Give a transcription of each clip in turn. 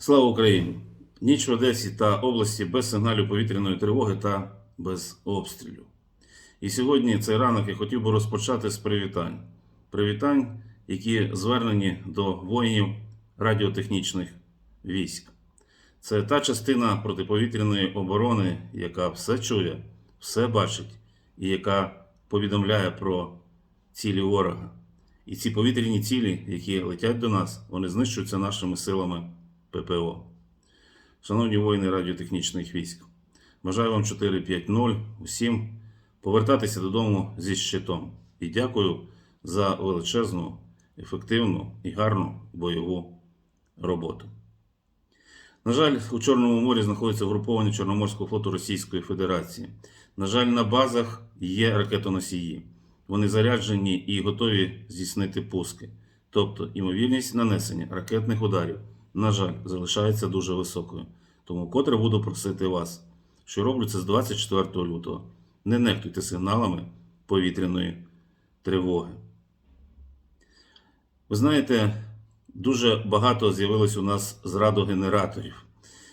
Слава Україні! Ніч в Одесі та області без сигналів повітряної тривоги та без обстрілів. І сьогодні цей ранок я хотів би розпочати з привітань. Привітань, які звернені до воїнів радіотехнічних військ. Це та частина протиповітряної оборони, яка все чує, все бачить і яка повідомляє про цілі ворога. І ці повітряні цілі, які летять до нас, вони знищуються нашими силами ППО. Шановні воїни радіотехнічних військ, бажаю вам 4-5-0 усім повертатися додому зі щитом. І дякую за величезну, ефективну і гарну бойову роботу. На жаль, у Чорному морі знаходиться угруповання Чорноморського флоту Російської Федерації. На жаль, на базах є ракетоносії. Вони заряджені і готові здійснити пуски. Тобто, імовірність нанесення ракетних ударів, на жаль, залишається дуже високою. Тому котре буду просити вас, що роблю це з 24 лютого. Не нехтуйте сигналами повітряної тривоги. Ви знаєте, дуже багато з'явилось у нас зрадогенераторів.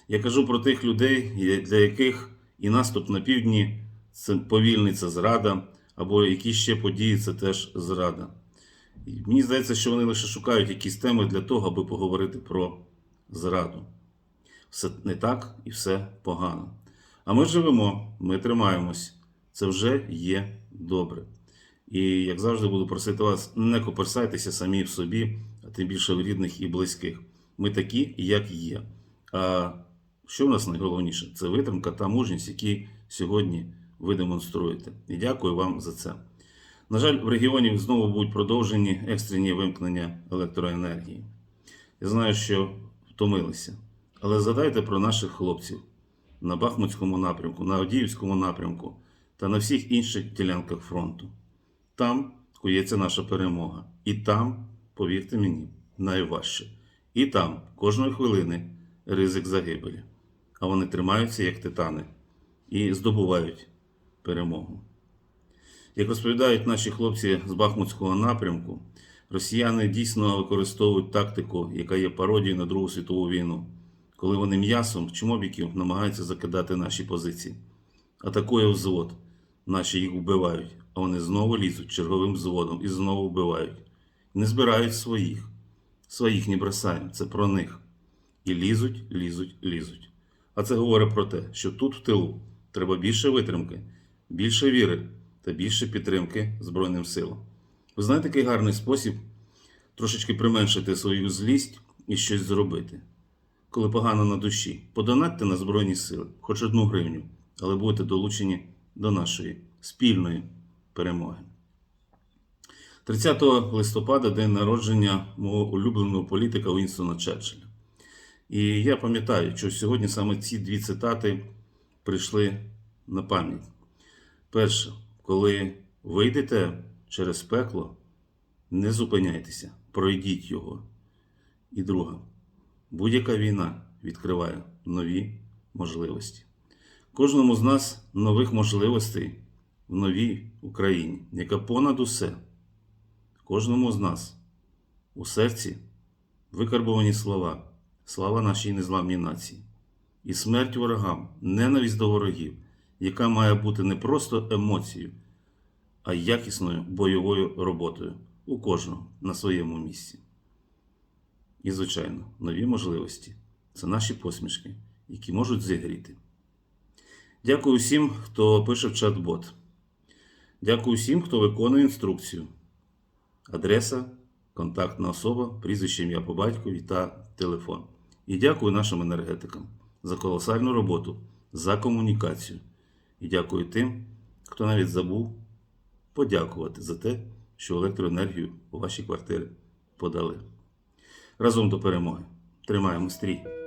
Я кажу про тих людей, для яких і наступ на півдні це повільний зрада, або якісь ще події це теж зрада. І мені здається, що вони лише шукають якісь теми для того, аби поговорити про зраду. Все не так і все погано. А ми живемо, ми тримаємось. Це вже є добре. І як завжди буду просити вас, не коперсайтеся самі в собі, а тим більше в рідних і близьких. Ми такі, як є. А що в нас найголовніше? Це витримка та мужність, які сьогодні ви демонструєте. І дякую вам за це. На жаль, в регіоні знову будуть продовжені екстрені вимкнення електроенергії. Я знаю, що втомилися. Але згадайте про наших хлопців на Бахмутському напрямку, на Авдіївському напрямку та на всіх інших ділянках фронту. Там кується наша перемога. І там, повірте мені, найважче. І там кожної хвилини ризик загибелі. А вони тримаються як титани і здобувають перемогу. Як розповідають наші хлопці з Бахмутського напрямку, росіяни дійсно використовують тактику, яка є пародією на Другу світову війну, коли вони м'ясом чмобіків намагаються закидати наші позиції. Атакує взвод, наші їх вбивають, а вони знову лізуть черговим взводом і знову вбивають. Не збирають своїх. Своїх не бросаємо, це про них. І лізуть, лізуть, лізуть. А це говорить про те, що тут в тилу треба більше витримки, більше віри та більше підтримки Збройним силам. Ви знаєте, який гарний спосіб трошечки применшити свою злість і щось зробити. Коли погано на душі, подонатьте на Збройні сили, хоч одну гривню, але будете долучені до нашої спільної перемоги. 30 листопада день народження мого улюбленого політика Вінстона Черчилля. І я пам'ятаю, що сьогодні саме ці дві цитати прийшли на пам'ять. Перше, коли вийдете через пекло, не зупиняйтеся, пройдіть його. І друга, будь-яка війна відкриває нові можливості. Кожному з нас нових можливостей в новій Україні, яка понад усе, кожному з нас у серці викарбовані слова, слава нашій незламній нації, і смерть ворогам, ненависть до ворогів, яка має бути не просто емоцією, а якісною бойовою роботою у кожного на своєму місці. І, звичайно, нові можливості це наші посмішки, які можуть зігріти. Дякую всім, хто пише в чат-бот. Дякую всім, хто виконує інструкцію. Адреса, контактна особа, прізвище ім'я по батькові та телефон. І дякую нашим енергетикам за колосальну роботу, за комунікацію. І дякую тим, хто навіть забув подякувати за те, що електроенергію у ваші квартири подали. Разом до перемоги. Тримаємо стрій!